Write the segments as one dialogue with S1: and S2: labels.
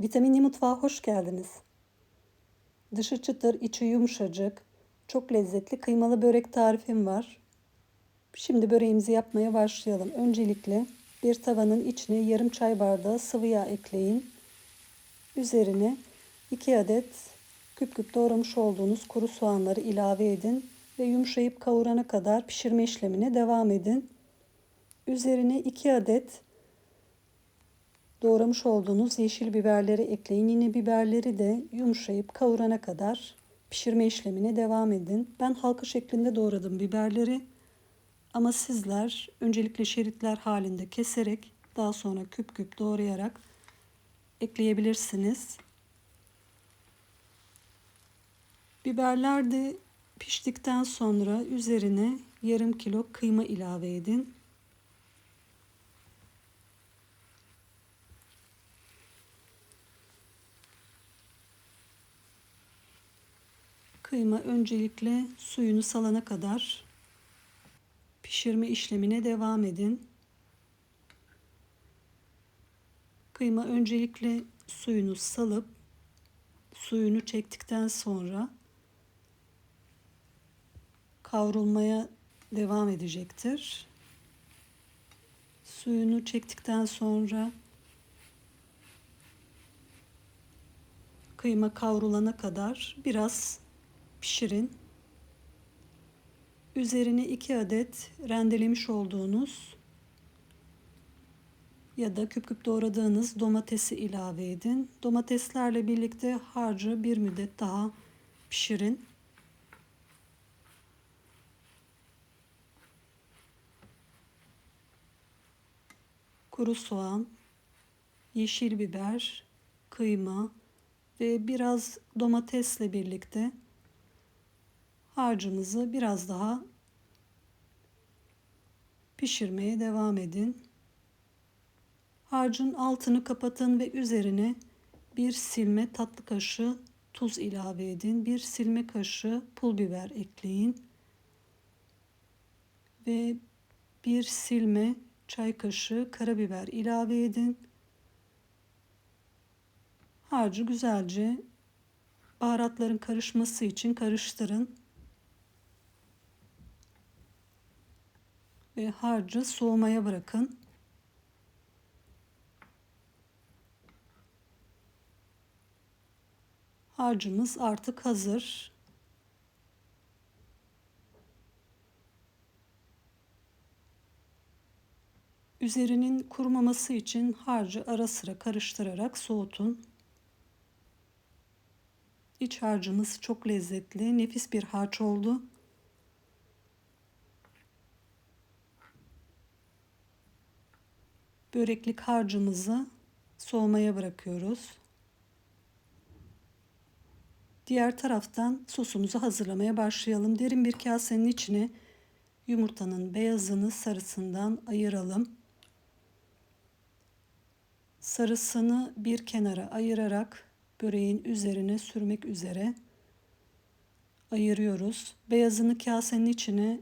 S1: Vitaminli mutfağa hoş geldiniz. Dışı çıtır, içi yumuşacık, çok lezzetli kıymalı börek tarifim var. Şimdi böreğimizi yapmaya başlayalım. Öncelikle bir tavanın içine yarım çay bardağı sıvı yağ ekleyin. Üzerine 2 adet küp küp doğramış olduğunuz kuru soğanları ilave edin ve yumuşayıp kavurana kadar pişirme işlemine devam edin. Üzerine 2 adet doğramış olduğunuz yeşil biberleri ekleyin. Yine biberleri de yumuşayıp kavurana kadar pişirme işlemine devam edin. Ben halka şeklinde doğradım biberleri. Ama sizler öncelikle şeritler halinde keserek daha sonra küp küp doğrayarak ekleyebilirsiniz. Biberler de piştikten sonra üzerine yarım kilo kıyma ilave edin. Kıyma öncelikle suyunu salana kadar pişirme işlemine devam edin. Kıyma öncelikle suyunu salıp suyunu çektikten sonra kavrulmaya devam edecektir. Suyunu çektikten sonra kıyma kavrulana kadar biraz pişirin. Üzerine 2 adet rendelemiş olduğunuz ya da küp küp doğradığınız domatesi ilave edin. Domateslerle birlikte harcı bir müddet daha pişirin. Kuru soğan, yeşil biber, kıyma ve biraz domatesle birlikte harcımızı biraz daha pişirmeye devam edin. Harcın altını kapatın ve üzerine bir silme tatlı kaşığı tuz ilave edin. Bir silme kaşığı pul biber ekleyin. Ve bir silme çay kaşığı karabiber ilave edin. Harcı güzelce baharatların karışması için karıştırın. Ve harcı soğumaya bırakın. Harcımız artık hazır. Üzerinin kurumaması için harcı ara sıra karıştırarak soğutun. İç harcımız çok lezzetli, nefis bir harç oldu. Böreklik harcımızı soğumaya bırakıyoruz. Diğer taraftan sosumuzu hazırlamaya başlayalım. Derin bir kasenin içine yumurtanın beyazını sarısından ayıralım. Sarısını bir kenara ayırarak böreğin üzerine sürmek üzere ayırıyoruz. Beyazını kasenin içine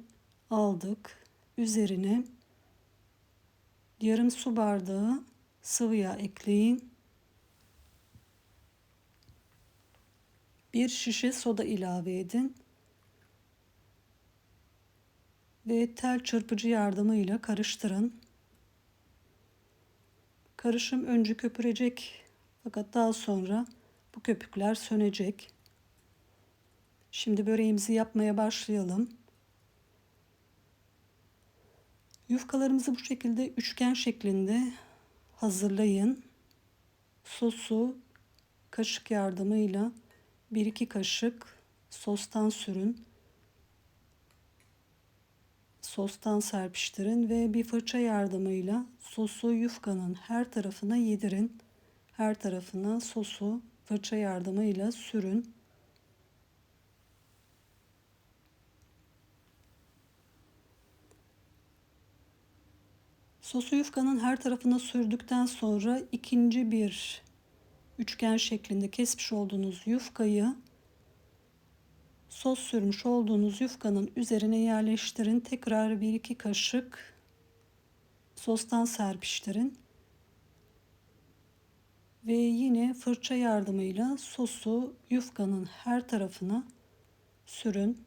S1: aldık. Üzerine yarım su bardağı sıvı yağ ekleyin. Bir şişe soda ilave edin. Ve tel çırpıcı yardımıyla karıştırın. Karışım önce köpürecek fakat daha sonra bu köpükler sönecek. Şimdi böreğimizi yapmaya başlayalım. Yufkalarımızı bu şekilde üçgen şeklinde hazırlayın. Sosu kaşık yardımıyla 1-2 kaşık sostan sürün. Sostan serpiştirin ve bir fırça yardımıyla sosu yufkanın her tarafına yedirin. Her tarafına sosu fırça yardımıyla sürün. Sosu yufkanın her tarafına sürdükten sonra ikinci bir üçgen şeklinde kesmiş olduğunuz yufkayı sos sürmüş olduğunuz yufkanın üzerine yerleştirin. Tekrar bir iki kaşık sostan serpiştirin. Ve yine fırça yardımıyla sosu yufkanın her tarafına sürün.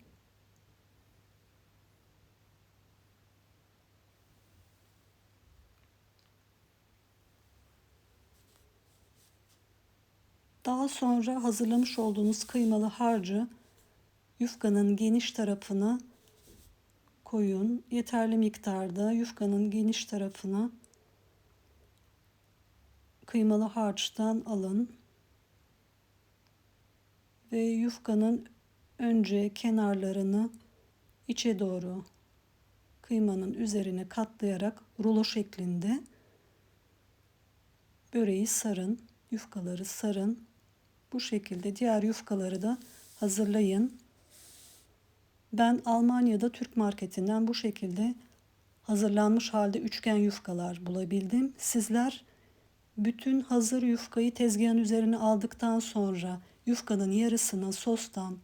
S1: Daha sonra hazırlamış olduğunuz kıymalı harcı yufkanın geniş tarafına koyun. Yeterli miktarda yufkanın geniş tarafına kıymalı harçtan alın. Ve yufkanın önce kenarlarını içe doğru kıymanın üzerine katlayarak rulo şeklinde böreği sarın. Yufkaları sarın. Bu şekilde diğer yufkaları da hazırlayın. Ben Almanya'da Türk marketinden bu şekilde hazırlanmış halde üçgen yufkalar bulabildim. Sizler bütün hazır yufkayı tezgahın üzerine aldıktan sonra yufkanın yarısını sostan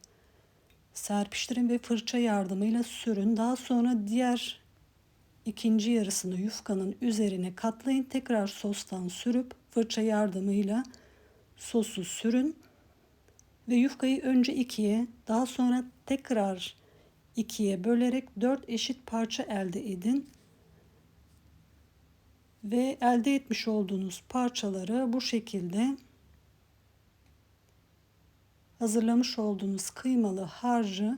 S1: serpiştirin ve fırça yardımıyla sürün. Daha sonra diğer ikinci yarısını yufkanın üzerine katlayın. Tekrar sostan sürüp fırça yardımıyla sosu sürün. Ve yufkayı önce ikiye daha sonra tekrar ikiye bölerek dört eşit parça elde edin. Ve elde etmiş olduğunuz parçaları bu şekilde hazırlamış olduğunuz kıymalı harcı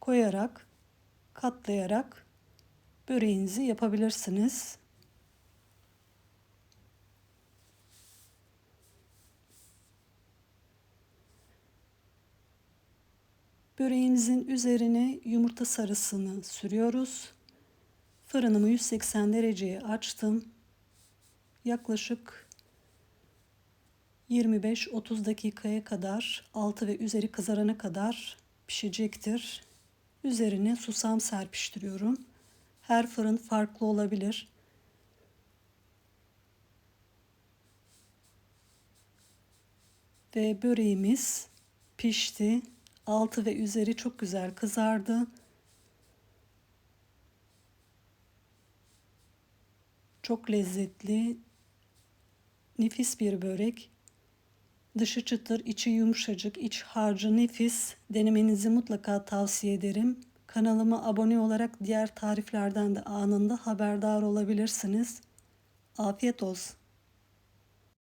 S1: koyarak katlayarak böreğinizi yapabilirsiniz. Böreğimizin üzerine yumurta sarısını sürüyoruz. Fırınımı 180 dereceye açtım. Yaklaşık 25-30 dakikaya kadar altı ve üzeri kızarana kadar pişecektir. Üzerine susam serpiştiriyorum. Her fırın farklı olabilir. Ve böreğimiz pişti. Altı ve üzeri çok güzel kızardı. Çok lezzetli, nefis bir börek. Dışı çıtır, içi yumuşacık, iç harcı nefis. Denemenizi mutlaka tavsiye ederim. Kanalıma abone olarak diğer tariflerden de anında haberdar olabilirsiniz. Afiyet olsun.